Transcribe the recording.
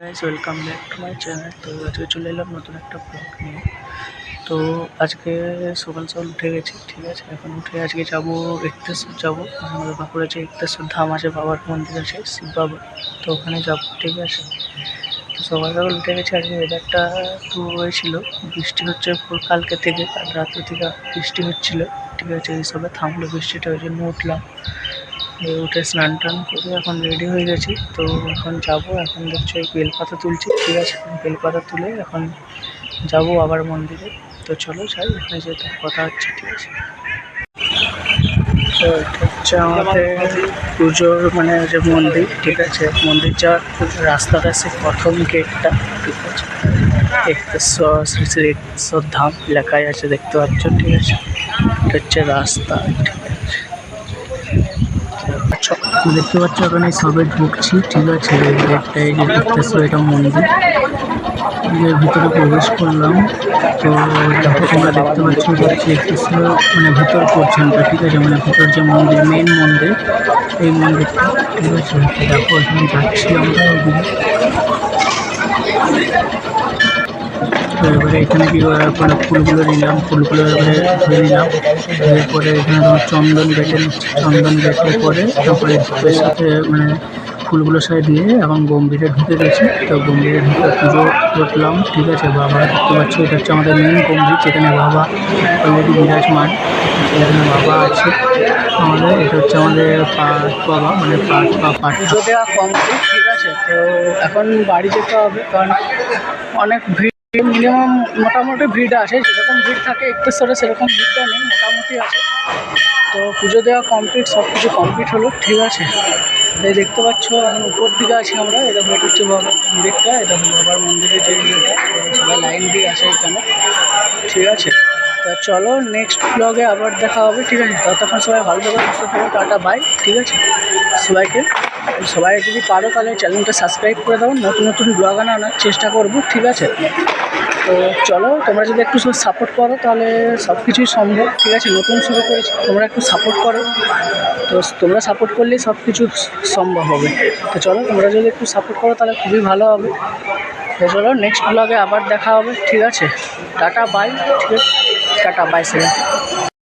Guys welcome back to my channel তো আজকে চলে এলাম নতুন একটা ব্লগ নিয়ে। তো আজকে সকাল সকাল উঠে গেছি, ঠিক আছে? এখন উঠে আজকে যাব একতেশ্বর যাব। আমাদের বাঁকুড়া যে একতেশ্বর ধাম আছে, বাবার মন্দির আছে, শিব বাবা। তো ওখানে যাব, ঠিক আছে? তো সকাল সকাল উঠে গেছি, আজকে ওয়েদারটা তো হয়েছিল বৃষ্টি হচ্ছে কালকে থেকে, কাল রাত্রি থেকে বৃষ্টি হচ্ছিল, ঠিক আছে? এইসবে থামলো বৃষ্টিটা, ওই জন্য উঠলাম। উঠে স্নান টান করে এখন রেডি হয়ে গেছি। তো এখন যাব, এখন দেখছ এই বেলপাতা তুলছি, ঠিক আছে বেলপাতা তুলে এখন যাব আবার মন্দিরে। তো চলো যাই, এখানে যেতে কথা হচ্ছে, ঠিক আছে? তো এটা হচ্ছে আমাদের পুজোর মানে যে মন্দির, ঠিক আছে? মন্দির যাওয়ার রাস্তাটা সে প্রথম গেটটা ঠিক আছে? শ্রী শ্রী ধাম লেখাই আছে, দেখতে পাচ্ছ, ঠিক আছে? এটা হচ্ছে রাস্তা, ঠিক আছে? দেখতে পাচ্ছ, এখানে সবে ঢুকছি, ঠিক আছে? এই যে দেখতেছো এটা মন্দির। ভিতরে প্রবেশ করলাম। তো দেখো, তোমরা দেখতে পাচ্ছ হচ্ছে একটেশ্বর মানে ভিতর পোর্শনটা ঠিক আছে? মানে ভিতর যে মন্দির মেন মন্দির, এই মন্দিরটা, ঠিক আছে? দেখো, এখানে যাচ্ছি আমরা। ওদিকে তো এবারে এখানে কি পরে ফুলগুলো নিলাম, ফুলগুলো এবারে ধুয়ে নিলাম। এরপরে এখানে তোমার চন্দন বেটে চন্দন বেটে পরে তারপরে সাথে মানে ফুলগুলোর সাথে দিয়ে এখন গম্ভীরে ঢুকে গেছি। তো গম্ভীরে ঢুকে পুজো করলাম, ঠিক আছে? বাবা, দেখতে পাচ্ছি, এটা হচ্ছে আমাদের মেন গম্ভীর যেখানে বাবা অলরেডি বিরাজমান এখানে বাবা আছে আমাদের, এটা হচ্ছে আমাদের পাট বাবা মানে পাট বা পাট দেওয়া কমপ্লিট ঠিক আছে? তো এখন বাড়ি যেতে হবে, কারণ অনেক ভিড়। মিনিমাম মোটামুটি ভিড় আছে যেরকম ভিড় থাকে একটেশ্বরে সেরকম ভিড়টা নেই, মোটামুটি আছে। তো পুজো দেওয়া কমপ্লিট সব কিছু কমপ্লিট হলো, ঠিক আছে। এই দেখতে পাচ্ছ, এখন উপর দিকে আছি আমরা, এটা হচ্ছে বাবার মন্দিরটা এটা বাবার মন্দিরের যে সবাই লাইন দিয়ে আসে এখানে, ঠিক আছে। তা চলো নেক্সট ব্লগে আবার দেখা হবে, ঠিক আছে। ততক্ষণ সবাই ভালো থাকো, সুস্থ থাকো, টাটা বাই ঠিক আছে। সবাইকে সবাই যদি পারো তাহলে চ্যানেলটা সাবস্ক্রাইব করে দাও। নতুন নতুন ব্লগ আনার চেষ্টা করব, ঠিক আছে? তো চলো, তোমরা যদি একটু সাপোর্ট করো তাহলে সব কিছুই সম্ভব, ঠিক আছে? নতুন শুরু করেছি, তোমরা একটু সাপোর্ট করো। তো তোমরা সাপোর্ট করলেই সব কিছু সম্ভব হবে। তো চলো, তোমরা যদি একটু সাপোর্ট করো তাহলে খুবই ভালো হবে। তো চলো নেক্সট ব্লগে আবার দেখা হবে, ঠিক আছে? টাটা বাই ঠিক আছে? Tata bye seven